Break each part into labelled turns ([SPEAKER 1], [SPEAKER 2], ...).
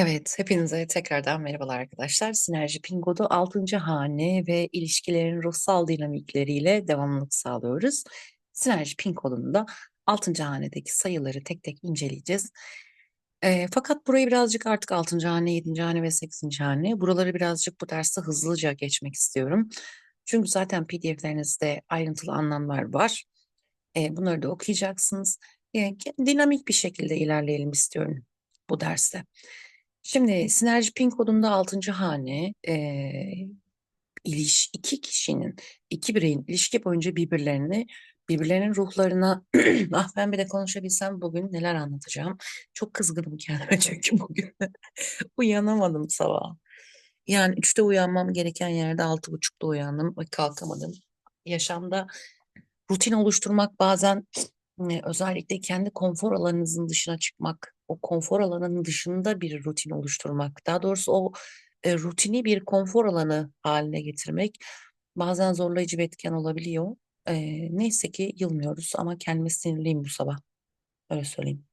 [SPEAKER 1] Evet, hepinize tekrardan merhabalar arkadaşlar. Sinerji Pingo'da 6. hane ve ilişkilerin ruhsal dinamikleriyle devamlılık sağlıyoruz. Sinerji Pingo'nun da 6. hanedeki sayıları tek tek inceleyeceğiz. E, fakat burayı birazcık artık 6. hane, 7. hane ve 8. hane buraları birazcık bu derste hızlıca geçmek istiyorum. Çünkü zaten PDF'lerinizde ayrıntılı anlamlar var. E, bunları da okuyacaksınız. E, dinamik bir şekilde ilerleyelim istiyorum bu derste. Şimdi sinerji pin kodunda 6. hane e, iliş, iki kişinin, iki bireyin ilişki boyunca birbirlerini, birbirlerinin ruhlarına ah ben bir de konuşabilsem bugün neler anlatacağım. Çok kızgınım kendime çünkü bugün uyanamadım sabah. Yani üçte uyanmam gereken yerde altı buçukta uyandım ve kalkamadım. Yaşamda rutin oluşturmak bazen özellikle kendi konfor alanınızın dışına çıkmak, o konfor alanının dışında bir rutin oluşturmak, daha doğrusu o e, rutini bir konfor alanı haline getirmek bazen zorlayıcı bir etken olabiliyor. E, neyse ki yılmıyoruz ama kendime sinirliyim bu sabah. Öyle söyleyeyim.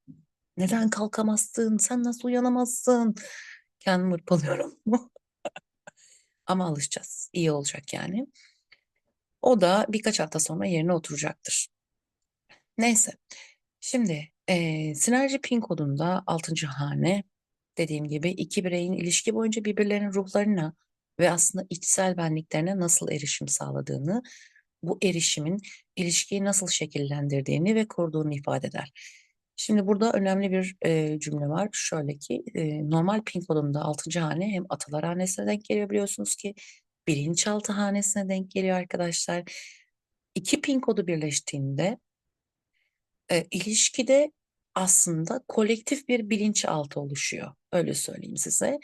[SPEAKER 1] Neden kalkamazsın? Sen nasıl uyanamazsın? Kendimi hırpalıyorum. ama alışacağız. İyi olacak yani. O da birkaç hafta sonra yerine oturacaktır. Neyse. Şimdi e, sinerji pin kodunda 6. hane dediğim gibi iki bireyin ilişki boyunca birbirlerinin ruhlarına ve aslında içsel benliklerine nasıl erişim sağladığını, bu erişimin ilişkiyi nasıl şekillendirdiğini ve koruduğunu ifade eder. Şimdi burada önemli bir e, cümle var. Şöyle ki e, normal pin kodunda 6. hane hem atalar hanesine denk geliyor biliyorsunuz ki bilinçaltı hanesine denk geliyor arkadaşlar. İki pin kodu birleştiğinde e, ilişkide aslında kolektif bir bilinçaltı oluşuyor. Öyle söyleyeyim size.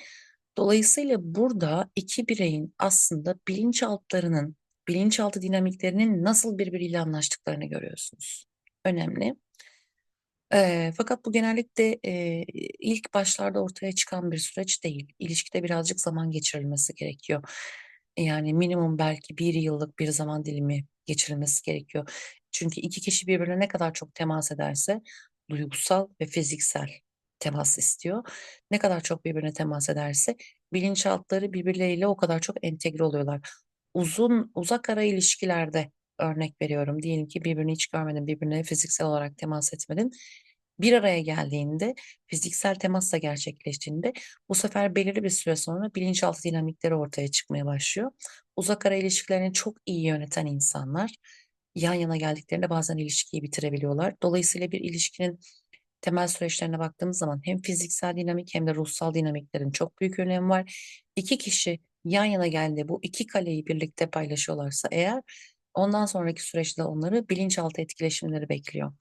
[SPEAKER 1] Dolayısıyla burada iki bireyin aslında bilinçaltlarının, bilinçaltı dinamiklerinin nasıl birbiriyle anlaştıklarını görüyorsunuz. Önemli. E, fakat bu genellikle e, ilk başlarda ortaya çıkan bir süreç değil. İlişkide birazcık zaman geçirilmesi gerekiyor. Yani minimum belki bir yıllık bir zaman dilimi geçirilmesi gerekiyor. Çünkü iki kişi birbirine ne kadar çok temas ederse duygusal ve fiziksel temas istiyor. Ne kadar çok birbirine temas ederse bilinçaltları birbirleriyle o kadar çok entegre oluyorlar. Uzun uzak ara ilişkilerde örnek veriyorum. Diyelim ki birbirini hiç görmedin, birbirine fiziksel olarak temas etmedin. Bir araya geldiğinde, fiziksel temasla gerçekleştiğinde bu sefer belirli bir süre sonra bilinçaltı dinamikleri ortaya çıkmaya başlıyor. Uzak ara ilişkilerini çok iyi yöneten insanlar yan yana geldiklerinde bazen ilişkiyi bitirebiliyorlar. Dolayısıyla bir ilişkinin temel süreçlerine baktığımız zaman hem fiziksel dinamik hem de ruhsal dinamiklerin çok büyük önemi var. İki kişi yan yana geldi bu iki kaleyi birlikte paylaşıyorlarsa eğer ondan sonraki süreçte onları bilinçaltı etkileşimleri bekliyor.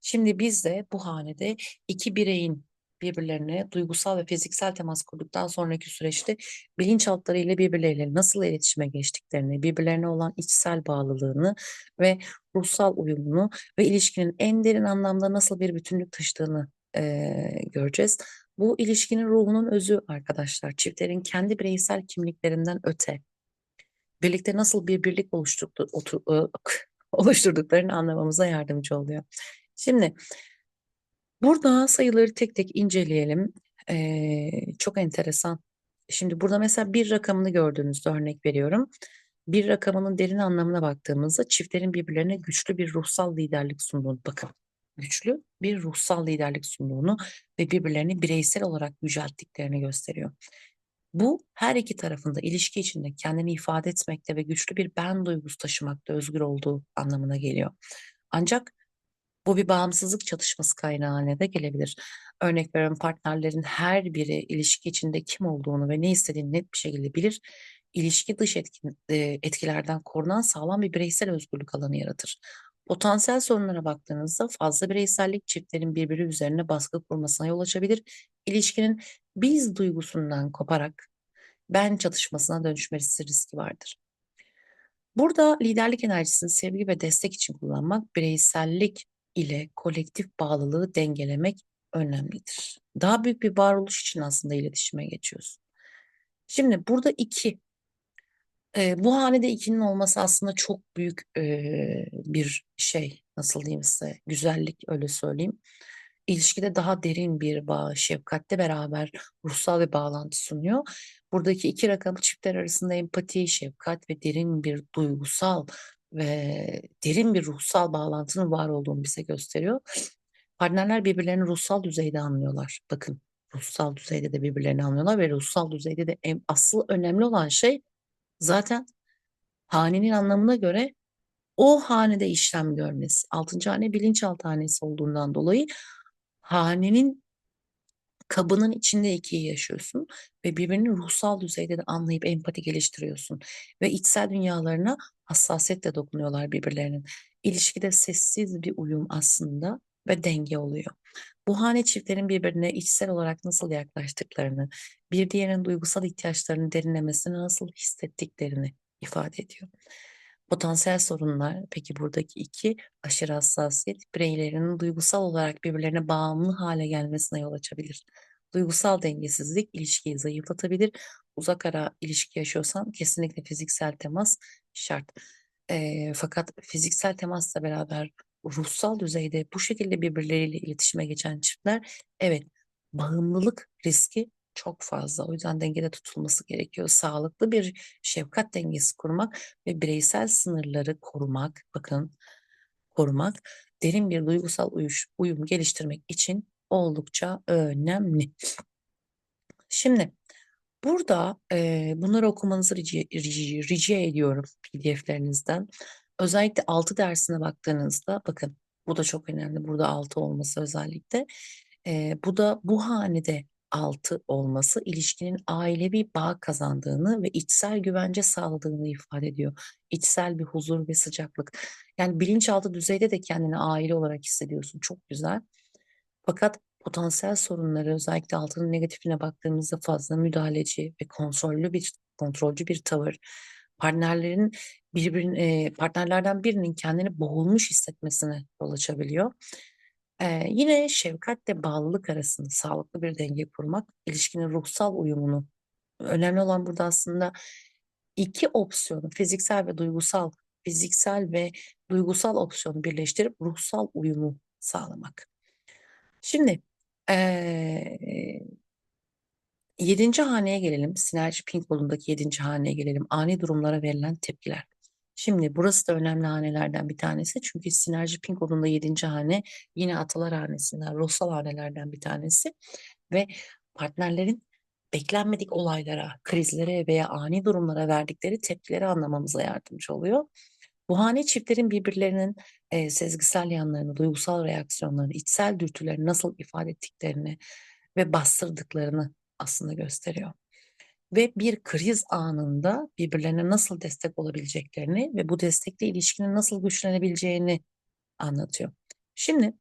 [SPEAKER 1] Şimdi biz de bu hanede iki bireyin birbirlerine duygusal ve fiziksel temas kurduktan sonraki süreçte bilinçaltlarıyla birbirleriyle nasıl iletişime geçtiklerini, birbirlerine olan içsel bağlılığını ve ruhsal uyumunu ve ilişkinin en derin anlamda nasıl bir bütünlük taşıdığını e, göreceğiz. Bu ilişkinin ruhunun özü arkadaşlar. Çiftlerin kendi bireysel kimliklerinden öte birlikte nasıl bir birlik oluşturdu, otur, oluşturduklarını anlamamıza yardımcı oluyor. Şimdi Burada sayıları tek tek inceleyelim. Ee, çok enteresan. Şimdi burada mesela bir rakamını gördüğünüzde örnek veriyorum. Bir rakamının derin anlamına baktığımızda çiftlerin birbirlerine güçlü bir ruhsal liderlik sunduğunu bakın. Güçlü bir ruhsal liderlik sunduğunu ve birbirlerini bireysel olarak yücelttiklerini gösteriyor. Bu her iki tarafında ilişki içinde kendini ifade etmekte ve güçlü bir ben duygusu taşımakta özgür olduğu anlamına geliyor. Ancak bu bir bağımsızlık çatışması kaynağı haline de gelebilir. Örnek veriyorum partnerlerin her biri ilişki içinde kim olduğunu ve ne istediğini net bir şekilde bilir. İlişki dış etkin, etkilerden korunan sağlam bir bireysel özgürlük alanı yaratır. Potansiyel sorunlara baktığınızda fazla bireysellik çiftlerin birbiri üzerine baskı kurmasına yol açabilir. İlişkinin biz duygusundan koparak ben çatışmasına dönüşmesi riski vardır. Burada liderlik enerjisini sevgi ve destek için kullanmak bireysellik ile kolektif bağlılığı dengelemek önemlidir. Daha büyük bir varoluş için aslında iletişime geçiyorsun. Şimdi burada iki. E, bu hanede ikinin olması aslında çok büyük e, bir şey. Nasıl diyeyim size? Güzellik öyle söyleyeyim. ilişkide daha derin bir bağ, şefkatle beraber ruhsal bir bağlantı sunuyor. Buradaki iki rakamı çiftler arasında empati, şefkat ve derin bir duygusal ve derin bir ruhsal bağlantının var olduğunu bize gösteriyor. Partnerler birbirlerini ruhsal düzeyde anlıyorlar. Bakın ruhsal düzeyde de birbirlerini anlıyorlar ve ruhsal düzeyde de en, asıl önemli olan şey zaten hanenin anlamına göre o hanede işlem görmesi. Altıncı hane bilinçaltı hanesi olduğundan dolayı hanenin kabının içinde ikiyi yaşıyorsun ve birbirini ruhsal düzeyde de anlayıp empati geliştiriyorsun ve içsel dünyalarına hassasiyetle dokunuyorlar birbirlerinin. İlişkide sessiz bir uyum aslında ve denge oluyor. Bu hane çiftlerin birbirine içsel olarak nasıl yaklaştıklarını, bir diğerinin duygusal ihtiyaçlarını derinlemesine nasıl hissettiklerini ifade ediyor. Potansiyel sorunlar peki buradaki iki aşırı hassasiyet bireylerin duygusal olarak birbirlerine bağımlı hale gelmesine yol açabilir. Duygusal dengesizlik ilişkiyi zayıflatabilir. Uzak ara ilişki yaşıyorsan kesinlikle fiziksel temas şart. E, fakat fiziksel temasla beraber ruhsal düzeyde bu şekilde birbirleriyle iletişime geçen çiftler evet bağımlılık riski çok fazla. O yüzden dengede tutulması gerekiyor. Sağlıklı bir şefkat dengesi kurmak ve bireysel sınırları korumak, bakın korumak, derin bir duygusal uyuş, uyum geliştirmek için oldukça önemli. Şimdi burada e, bunları okumanızı rica, rica, rica ediyorum pdf'lerinizden. Özellikle 6 dersine baktığınızda bakın bu da çok önemli. Burada 6 olması özellikle. E, bu da bu hanede altı olması ilişkinin ailevi bağ kazandığını ve içsel güvence sağladığını ifade ediyor. İçsel bir huzur ve sıcaklık. Yani bilinçaltı düzeyde de kendini aile olarak hissediyorsun. Çok güzel. Fakat potansiyel sorunları özellikle altının negatifine baktığımızda fazla müdahaleci ve kontrollü bir kontrolcü bir tavır partnerlerin birbirine partnerlerden birinin kendini boğulmuş hissetmesine yol açabiliyor. Ee, yine şefkatle bağlılık arasında sağlıklı bir denge kurmak, ilişkinin ruhsal uyumunu. Önemli olan burada aslında iki opsiyonu, fiziksel ve duygusal, fiziksel ve duygusal opsiyonu birleştirip ruhsal uyumu sağlamak. Şimdi ee, yedinci haneye gelelim. Sinerji Pink yedinci haneye gelelim. Ani durumlara verilen tepkiler. Şimdi burası da önemli hanelerden bir tanesi. Çünkü sinerji pink kodunda 7. hane yine atalar hanesinden, ruhsal hanelerden bir tanesi. Ve partnerlerin beklenmedik olaylara, krizlere veya ani durumlara verdikleri tepkileri anlamamıza yardımcı oluyor. Bu hane çiftlerin birbirlerinin e, sezgisel yanlarını, duygusal reaksiyonlarını, içsel dürtülerini nasıl ifade ettiklerini ve bastırdıklarını aslında gösteriyor ve bir kriz anında birbirlerine nasıl destek olabileceklerini ve bu destekle ilişkinin nasıl güçlenebileceğini anlatıyor. Şimdi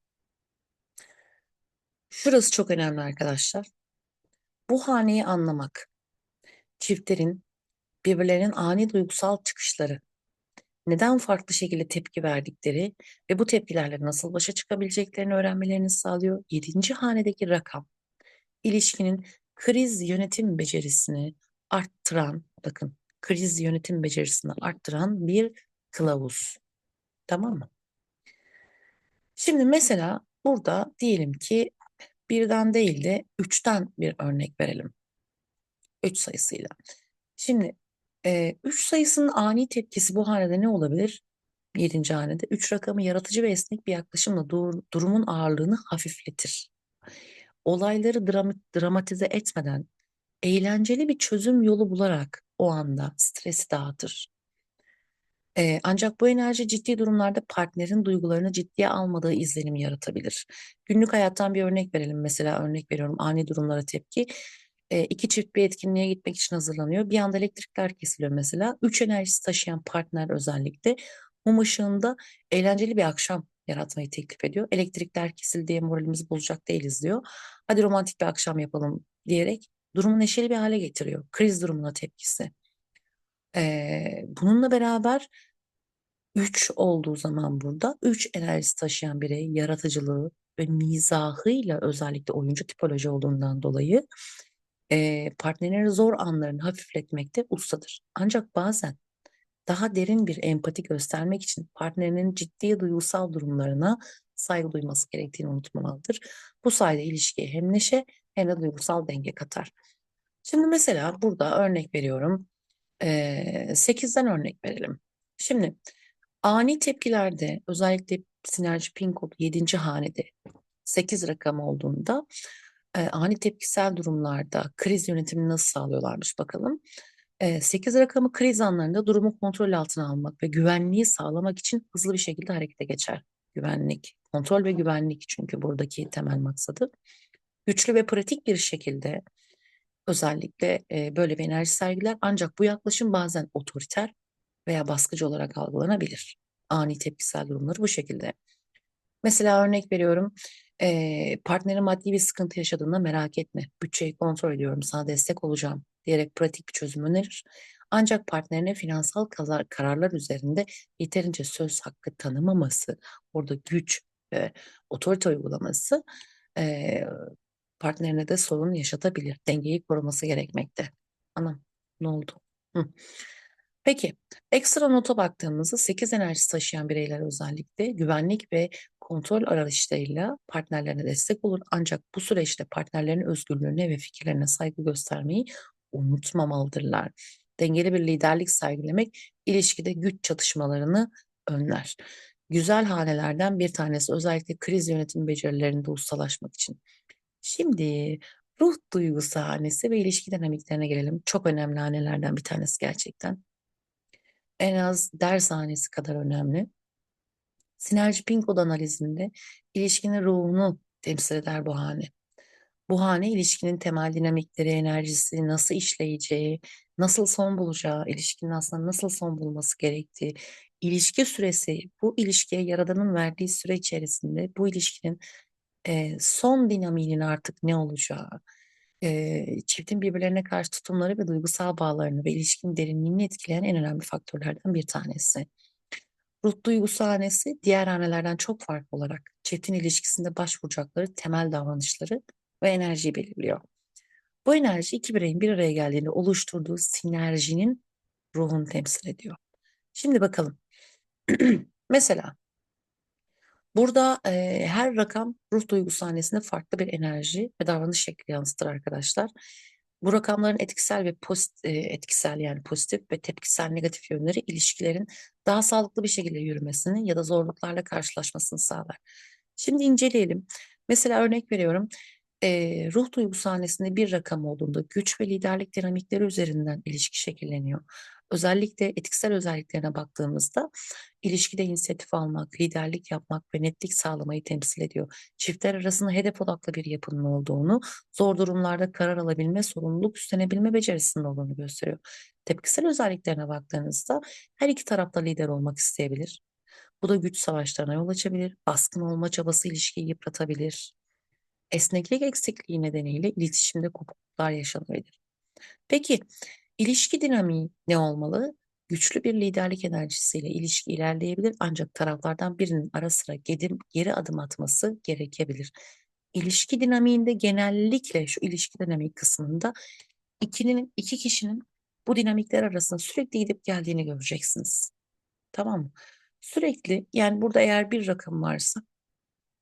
[SPEAKER 1] şurası çok önemli arkadaşlar. Bu haneyi anlamak, çiftlerin birbirlerinin ani duygusal çıkışları, neden farklı şekilde tepki verdikleri ve bu tepkilerle nasıl başa çıkabileceklerini öğrenmelerini sağlıyor. Yedinci hanedeki rakam, ilişkinin kriz yönetim becerisini arttıran, bakın kriz yönetim becerisini arttıran bir kılavuz. Tamam mı? Şimdi mesela burada diyelim ki birden değil de üçten bir örnek verelim. Üç sayısıyla. Şimdi e, üç sayısının ani tepkisi bu hanede ne olabilir? Yedinci hanede. Üç rakamı yaratıcı ve esnek bir yaklaşımla dur durumun ağırlığını hafifletir olayları dram dramatize etmeden eğlenceli bir çözüm yolu bularak o anda stresi dağıtır. Ee, ancak bu enerji ciddi durumlarda partnerin duygularını ciddiye almadığı izlenimi yaratabilir. Günlük hayattan bir örnek verelim. Mesela örnek veriyorum ani durumlara tepki. Ee, iki çift bir etkinliğe gitmek için hazırlanıyor. Bir anda elektrikler kesiliyor mesela. Üç enerjisi taşıyan partner özellikle mum ışığında eğlenceli bir akşam yaratmayı teklif ediyor. Elektrikler kesildi diye moralimizi bozacak değiliz diyor. Hadi romantik bir akşam yapalım diyerek durumu neşeli bir hale getiriyor. Kriz durumuna tepkisi. Ee, bununla beraber 3 olduğu zaman burada 3 enerjisi taşıyan birey yaratıcılığı ve mizahıyla özellikle oyuncu tipoloji olduğundan dolayı e, partnerleri zor anlarını hafifletmekte ustadır. Ancak bazen daha derin bir empati göstermek için partnerinin ciddi duygusal durumlarına saygı duyması gerektiğini unutmamalıdır. Bu sayede ilişkiye hem neşe de duygusal denge katar. Şimdi mesela burada örnek veriyorum. Ee, 8'den örnek verelim. Şimdi ani tepkilerde özellikle sinerji pin kodu 7. hanede 8 rakam olduğunda e, ani tepkisel durumlarda kriz yönetimini nasıl sağlıyorlarmış bakalım. 8 rakamı kriz anlarında durumu kontrol altına almak ve güvenliği sağlamak için hızlı bir şekilde harekete geçer. Güvenlik, kontrol ve güvenlik çünkü buradaki temel maksadı. Güçlü ve pratik bir şekilde özellikle böyle bir enerji sergiler ancak bu yaklaşım bazen otoriter veya baskıcı olarak algılanabilir. Ani tepkisel durumları bu şekilde. Mesela örnek veriyorum, e, partnerin maddi bir sıkıntı yaşadığında merak etme, bütçeyi kontrol ediyorum, sana destek olacağım diyerek pratik bir çözüm önerir. Ancak partnerine finansal kararlar üzerinde yeterince söz hakkı tanımaması, orada güç ve otorite uygulaması e, partnerine de sorun yaşatabilir. Dengeyi koruması gerekmekte. Anam ne oldu? Hı. Peki, ekstra nota baktığımızda 8 enerjisi taşıyan bireyler özellikle güvenlik ve kontrol arayışlarıyla partnerlerine destek olur. Ancak bu süreçte partnerlerin özgürlüğüne ve fikirlerine saygı göstermeyi unutmamalıdırlar. Dengeli bir liderlik sergilemek ilişkide güç çatışmalarını önler. Güzel hanelerden bir tanesi özellikle kriz yönetimi becerilerinde ustalaşmak için. Şimdi ruh duygusu hanesi ve ilişki dinamiklerine gelelim. Çok önemli hanelerden bir tanesi gerçekten en az ders hanesi kadar önemli. Sinerji pin kod analizinde ilişkinin ruhunu temsil eder bu hane. Bu hane ilişkinin temel dinamikleri, enerjisi, nasıl işleyeceği, nasıl son bulacağı, ilişkinin aslında nasıl son bulması gerektiği, ilişki süresi, bu ilişkiye Yaradan'ın verdiği süre içerisinde bu ilişkinin e, son dinamiğinin artık ne olacağı, e, çiftin birbirlerine karşı tutumları ve duygusal bağlarını ve ilişkinin derinliğini etkileyen en önemli faktörlerden bir tanesi. Ruh duygusu hanesi diğer hanelerden çok farklı olarak çiftin ilişkisinde başvuracakları temel davranışları ve enerjiyi belirliyor. Bu enerji iki bireyin bir araya geldiğinde oluşturduğu sinerjinin ruhunu temsil ediyor. Şimdi bakalım. Mesela Burada e, her rakam ruh duygusu sahnesinde farklı bir enerji ve davranış şekli yansıtır arkadaşlar. Bu rakamların etkisel ve pozitif, etkisel yani pozitif ve tepkisel negatif yönleri ilişkilerin daha sağlıklı bir şekilde yürümesini ya da zorluklarla karşılaşmasını sağlar. Şimdi inceleyelim. Mesela örnek veriyorum. E, ruh duygusu sahnesinde bir rakam olduğunda güç ve liderlik dinamikleri üzerinden ilişki şekilleniyor. Özellikle etkisel özelliklerine baktığımızda ilişkide inisiyatif almak, liderlik yapmak ve netlik sağlamayı temsil ediyor. Çiftler arasında hedef odaklı bir yapının olduğunu, zor durumlarda karar alabilme, sorumluluk üstlenebilme becerisinin olduğunu gösteriyor. Tepkisel özelliklerine baktığınızda her iki tarafta lider olmak isteyebilir. Bu da güç savaşlarına yol açabilir, baskın olma çabası ilişkiyi yıpratabilir. Esneklik eksikliği nedeniyle iletişimde kopukluklar yaşanabilir. Peki İlişki dinamiği ne olmalı? Güçlü bir liderlik enerjisiyle ilişki ilerleyebilir ancak taraflardan birinin ara sıra geri, geri adım atması gerekebilir. İlişki dinamiğinde genellikle şu ilişki dinamik kısmında ikinin, iki kişinin bu dinamikler arasında sürekli gidip geldiğini göreceksiniz. Tamam mı? Sürekli yani burada eğer bir rakam varsa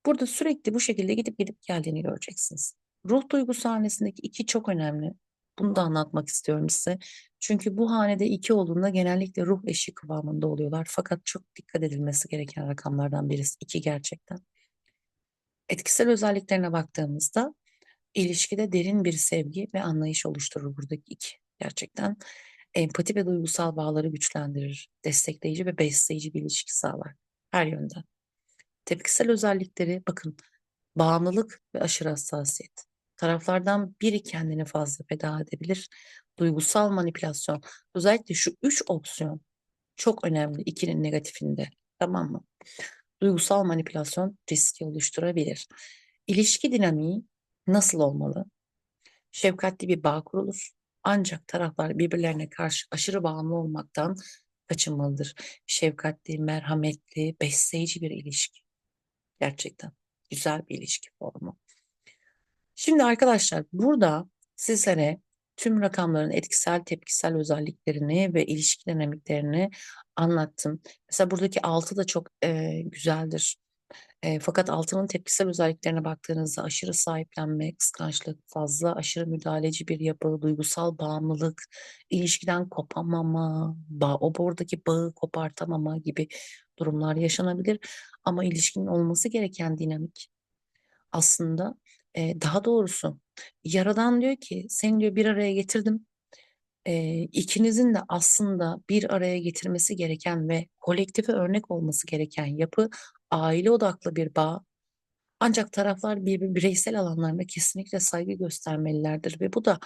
[SPEAKER 1] burada sürekli bu şekilde gidip gidip geldiğini göreceksiniz. Ruh duygusu hanesindeki iki çok önemli. Bunu da anlatmak istiyorum size. Çünkü bu hanede iki olduğunda genellikle ruh eşi kıvamında oluyorlar. Fakat çok dikkat edilmesi gereken rakamlardan birisi iki gerçekten. Etkisel özelliklerine baktığımızda ilişkide derin bir sevgi ve anlayış oluşturur buradaki iki. Gerçekten empati ve duygusal bağları güçlendirir, destekleyici ve besleyici bir ilişki sağlar her yönden. Tepkisel özellikleri bakın bağımlılık ve aşırı hassasiyet. Taraflardan biri kendini fazla feda edebilir. Duygusal manipülasyon. Özellikle şu üç opsiyon çok önemli ikinin negatifinde. Tamam mı? Duygusal manipülasyon riski oluşturabilir. İlişki dinamiği nasıl olmalı? Şefkatli bir bağ kurulur. Ancak taraflar birbirlerine karşı aşırı bağımlı olmaktan kaçınmalıdır. Şefkatli, merhametli, besleyici bir ilişki. Gerçekten güzel bir ilişki formu. Şimdi arkadaşlar burada sizlere tüm rakamların etkisel tepkisel özelliklerini ve ilişki dinamiklerini anlattım. Mesela buradaki 6 da çok e, güzeldir. E, fakat altının tepkisel özelliklerine baktığınızda aşırı sahiplenme, kıskançlık, fazla aşırı müdahaleci bir yapı, duygusal bağımlılık, ilişkiden kopamama, bağ, o oradaki bağı kopartamama gibi durumlar yaşanabilir. Ama ilişkinin olması gereken dinamik aslında e, daha doğrusu Yaradan diyor ki seni diyor bir araya getirdim. E, ikinizin de aslında bir araya getirmesi gereken ve kolektife örnek olması gereken yapı aile odaklı bir bağ. Ancak taraflar bir bireysel alanlarında kesinlikle saygı göstermelilerdir ve bu da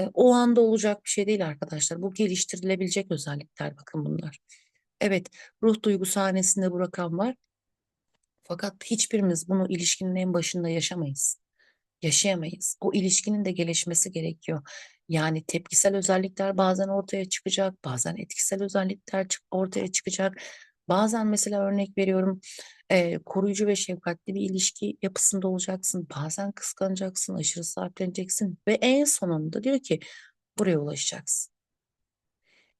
[SPEAKER 1] e, o anda olacak bir şey değil arkadaşlar. Bu geliştirilebilecek özellikler bakın bunlar. Evet, ruh duygu sahnesinde bu rakam var. Fakat hiçbirimiz bunu ilişkinin en başında yaşamayız. Yaşayamayız. O ilişkinin de gelişmesi gerekiyor. Yani tepkisel özellikler bazen ortaya çıkacak, bazen etkisel özellikler ortaya çıkacak. Bazen mesela örnek veriyorum e, koruyucu ve şefkatli bir ilişki yapısında olacaksın. Bazen kıskanacaksın, aşırı sahipleneceksin ve en sonunda diyor ki buraya ulaşacaksın.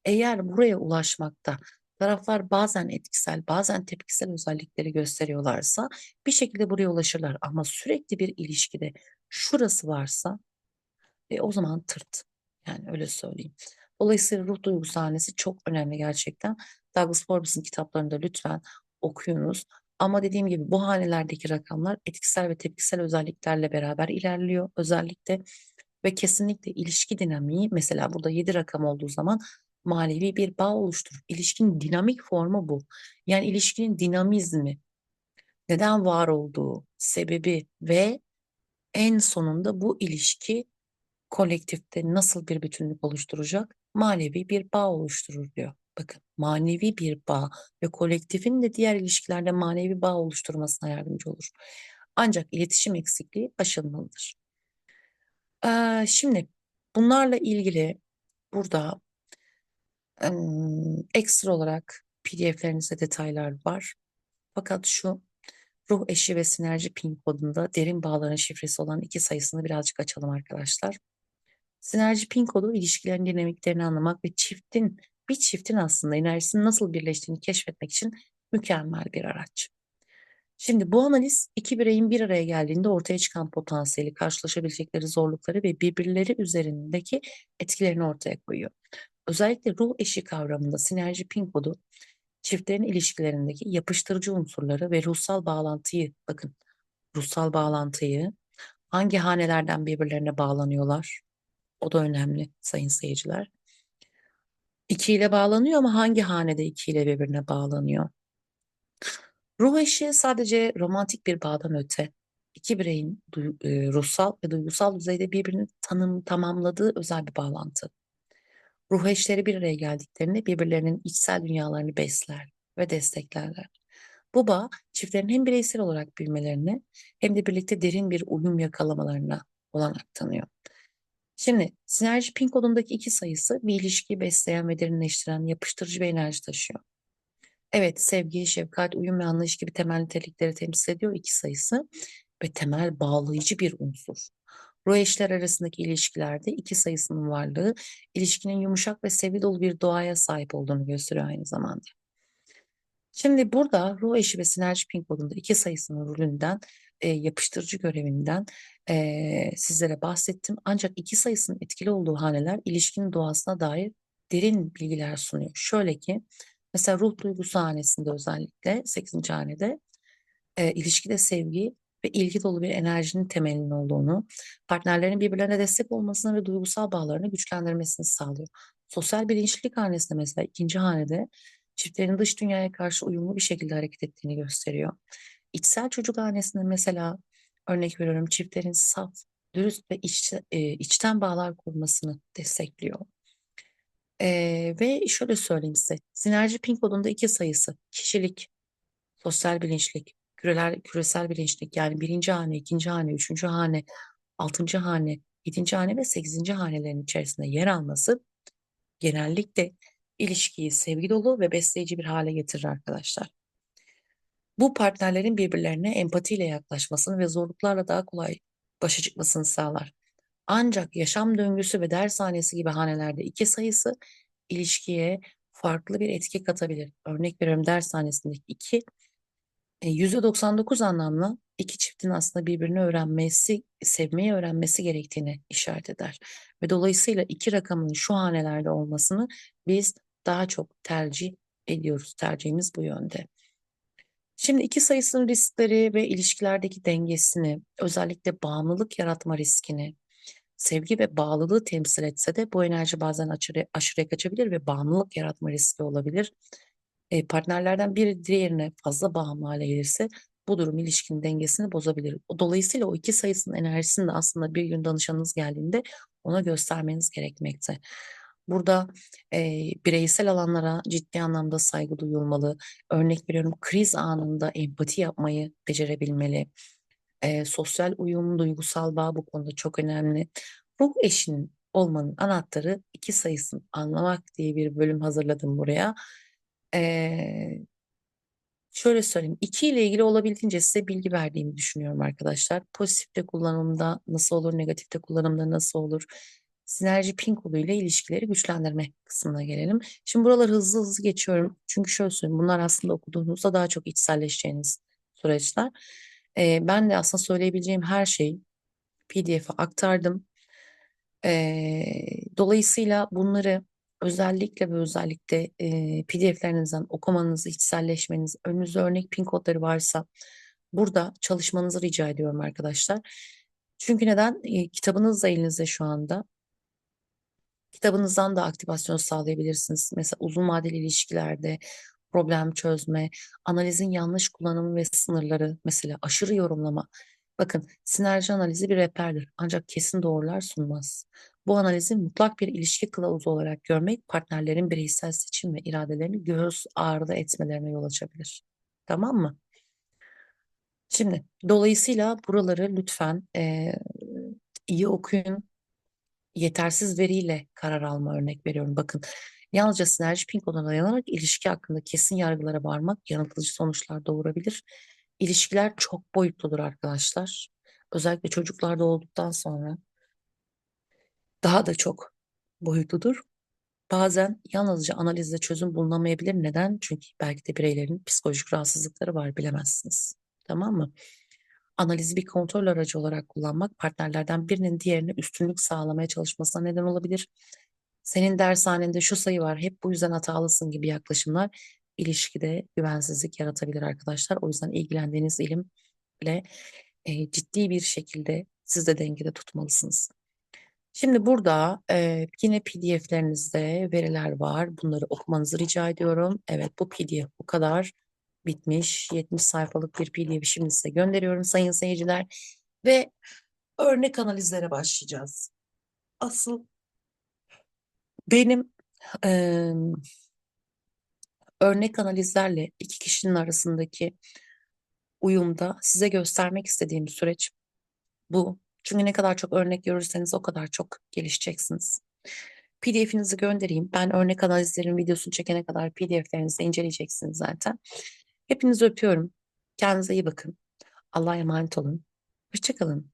[SPEAKER 1] Eğer buraya ulaşmakta taraflar bazen etkisel, bazen tepkisel özellikleri gösteriyorlarsa bir şekilde buraya ulaşırlar. Ama sürekli bir ilişkide şurası varsa e, o zaman tırt. Yani öyle söyleyeyim. Dolayısıyla ruh duygu sahnesi çok önemli gerçekten. Douglas Forbes'in kitaplarında lütfen okuyunuz. Ama dediğim gibi bu hanelerdeki rakamlar etkisel ve tepkisel özelliklerle beraber ilerliyor özellikle. Ve kesinlikle ilişki dinamiği mesela burada 7 rakam olduğu zaman manevi bir bağ oluşturur. İlişkinin dinamik formu bu. Yani ilişkinin dinamizmi, neden var olduğu, sebebi ve en sonunda bu ilişki kolektifte nasıl bir bütünlük oluşturacak? Manevi bir bağ oluşturur diyor. Bakın manevi bir bağ ve kolektifin de diğer ilişkilerde manevi bağ oluşturmasına yardımcı olur. Ancak iletişim eksikliği aşılmalıdır. Ee, şimdi bunlarla ilgili burada ekstra olarak pdf'lerinizde detaylar var. Fakat şu ruh eşi ve sinerji pin kodunda derin bağların şifresi olan iki sayısını birazcık açalım arkadaşlar. Sinerji pin kodu ilişkilerin dinamiklerini anlamak ve çiftin bir çiftin aslında enerjisinin nasıl birleştiğini keşfetmek için mükemmel bir araç. Şimdi bu analiz iki bireyin bir araya geldiğinde ortaya çıkan potansiyeli, karşılaşabilecekleri zorlukları ve birbirleri üzerindeki etkilerini ortaya koyuyor. Özellikle ruh eşi kavramında sinerji pin kodu çiftlerin ilişkilerindeki yapıştırıcı unsurları ve ruhsal bağlantıyı bakın ruhsal bağlantıyı hangi hanelerden birbirlerine bağlanıyorlar o da önemli sayın seyirciler. İki ile bağlanıyor ama hangi hanede iki ile birbirine bağlanıyor? Ruh eşi sadece romantik bir bağdan öte iki bireyin e, ruhsal ve duygusal düzeyde birbirini tanım tamamladığı özel bir bağlantı. Ruh eşleri bir araya geldiklerinde birbirlerinin içsel dünyalarını besler ve desteklerler. Bu bağ çiftlerin hem bireysel olarak büyümelerini hem de birlikte derin bir uyum yakalamalarına olanak tanıyor. Şimdi sinerji pin kodundaki iki sayısı bir ilişkiyi besleyen ve derinleştiren yapıştırıcı bir enerji taşıyor. Evet sevgi, şefkat, uyum ve anlayış gibi temel nitelikleri temsil ediyor iki sayısı ve temel bağlayıcı bir unsur. Ruh eşler arasındaki ilişkilerde iki sayısının varlığı ilişkinin yumuşak ve sevgi dolu bir doğaya sahip olduğunu gösteriyor aynı zamanda. Şimdi burada ruh eşi ve sinerji ping kodunda iki sayısının rolünden e, yapıştırıcı görevinden e, sizlere bahsettim. Ancak iki sayısının etkili olduğu haneler ilişkinin doğasına dair derin bilgiler sunuyor. Şöyle ki mesela ruh duygusu hanesinde özellikle 8. hanede e, ilişkide sevgi ve ilgi dolu bir enerjinin temelinin olduğunu, partnerlerin birbirlerine destek olmasını ve duygusal bağlarını güçlendirmesini sağlıyor. Sosyal bilinçlilik hanesinde mesela ikinci hanede çiftlerin dış dünyaya karşı uyumlu bir şekilde hareket ettiğini gösteriyor. İçsel çocuk hanesinde mesela örnek veriyorum çiftlerin saf, dürüst ve iç, e, içten bağlar kurmasını destekliyor. E, ve şöyle söyleyeyim size, sinerji pink kodunda iki sayısı, kişilik, sosyal bilinçlik, küreler, küresel bilinçlik yani birinci hane, ikinci hane, üçüncü hane, altıncı hane, yedinci hane ve sekizinci hanelerin içerisinde yer alması genellikle ilişkiyi sevgi dolu ve besleyici bir hale getirir arkadaşlar. Bu partnerlerin birbirlerine empatiyle yaklaşmasını ve zorluklarla daha kolay başa çıkmasını sağlar. Ancak yaşam döngüsü ve dershanesi gibi hanelerde iki sayısı ilişkiye farklı bir etki katabilir. Örnek veriyorum dershanesindeki iki E, %99 anlamlı iki çiftin aslında birbirini öğrenmesi, sevmeyi öğrenmesi gerektiğini işaret eder. Ve dolayısıyla iki rakamın şu hanelerde olmasını biz daha çok tercih ediyoruz. Tercihimiz bu yönde. Şimdi iki sayısının riskleri ve ilişkilerdeki dengesini, özellikle bağımlılık yaratma riskini, sevgi ve bağlılığı temsil etse de bu enerji bazen aşırı, aşırıya kaçabilir ve bağımlılık yaratma riski olabilir. E, partnerlerden biri diğerine fazla bağımlı hale gelirse bu durum ilişkinin dengesini bozabilir. Dolayısıyla o iki sayısının enerjisini de aslında bir gün danışanınız geldiğinde ona göstermeniz gerekmekte. Burada e, bireysel alanlara ciddi anlamda saygı duyulmalı. Örnek veriyorum kriz anında empati yapmayı becerebilmeli. E, sosyal uyum, duygusal bağ bu konuda çok önemli. Ruh eşinin olmanın anahtarı iki sayısını anlamak diye bir bölüm hazırladım buraya. E, şöyle söyleyeyim. iki ile ilgili olabildiğince size bilgi verdiğimi düşünüyorum arkadaşlar. Pozitifte kullanımda nasıl olur, negatifte kullanımda nasıl olur? Sinerji pin ile ilişkileri güçlendirme kısmına gelelim. Şimdi buraları hızlı hızlı geçiyorum. Çünkü şöyle söyleyeyim. Bunlar aslında okuduğunuzda daha çok içselleşeceğiniz süreçler. Ee, ben de aslında söyleyebileceğim her şeyi PDF'e aktardım. Ee, dolayısıyla bunları özellikle ve özellikle e, PDF'lerinizden okumanızı, içselleşmenizi, önünüzde örnek pin kodları varsa burada çalışmanızı rica ediyorum arkadaşlar. Çünkü neden? E, kitabınız da elinizde şu anda. Kitabınızdan da aktivasyon sağlayabilirsiniz. Mesela uzun vadeli ilişkilerde problem çözme, analizin yanlış kullanımı ve sınırları, mesela aşırı yorumlama. Bakın sinerji analizi bir rehberdir ancak kesin doğrular sunmaz. Bu analizi mutlak bir ilişki kılavuzu olarak görmek partnerlerin bireysel seçim ve iradelerini göz ardı etmelerine yol açabilir. Tamam mı? Şimdi dolayısıyla buraları lütfen e, iyi okuyun. Yetersiz veriyle karar alma örnek veriyorum. Bakın yalnızca sinerji pinkodan dayanarak ilişki hakkında kesin yargılara varmak yanıltıcı sonuçlar doğurabilir. İlişkiler çok boyutludur arkadaşlar. Özellikle çocuklarda olduktan sonra daha da çok boyutludur. Bazen yalnızca analizle çözüm bulunamayabilir. Neden? Çünkü belki de bireylerin psikolojik rahatsızlıkları var bilemezsiniz. Tamam mı? Analizi bir kontrol aracı olarak kullanmak partnerlerden birinin diğerine üstünlük sağlamaya çalışmasına neden olabilir. Senin dershanende şu sayı var, hep bu yüzden hatalısın gibi yaklaşımlar ilişkide güvensizlik yaratabilir arkadaşlar. O yüzden ilgilendiğiniz ilimle e, ciddi bir şekilde siz de dengede tutmalısınız. Şimdi burada e, yine PDF'lerinizde veriler var. Bunları okumanızı rica ediyorum. Evet bu PDF bu kadar bitmiş. 70 sayfalık bir PDF'i şimdi size gönderiyorum sayın seyirciler. Ve örnek analizlere başlayacağız. Asıl benim e, örnek analizlerle iki kişinin arasındaki uyumda size göstermek istediğim süreç bu. Çünkü ne kadar çok örnek görürseniz o kadar çok gelişeceksiniz. PDF'inizi göndereyim. Ben örnek analizlerin videosunu çekene kadar PDF'lerinizi inceleyeceksiniz zaten. Hepinizi öpüyorum. Kendinize iyi bakın. Allah'a emanet olun. Hoşçakalın.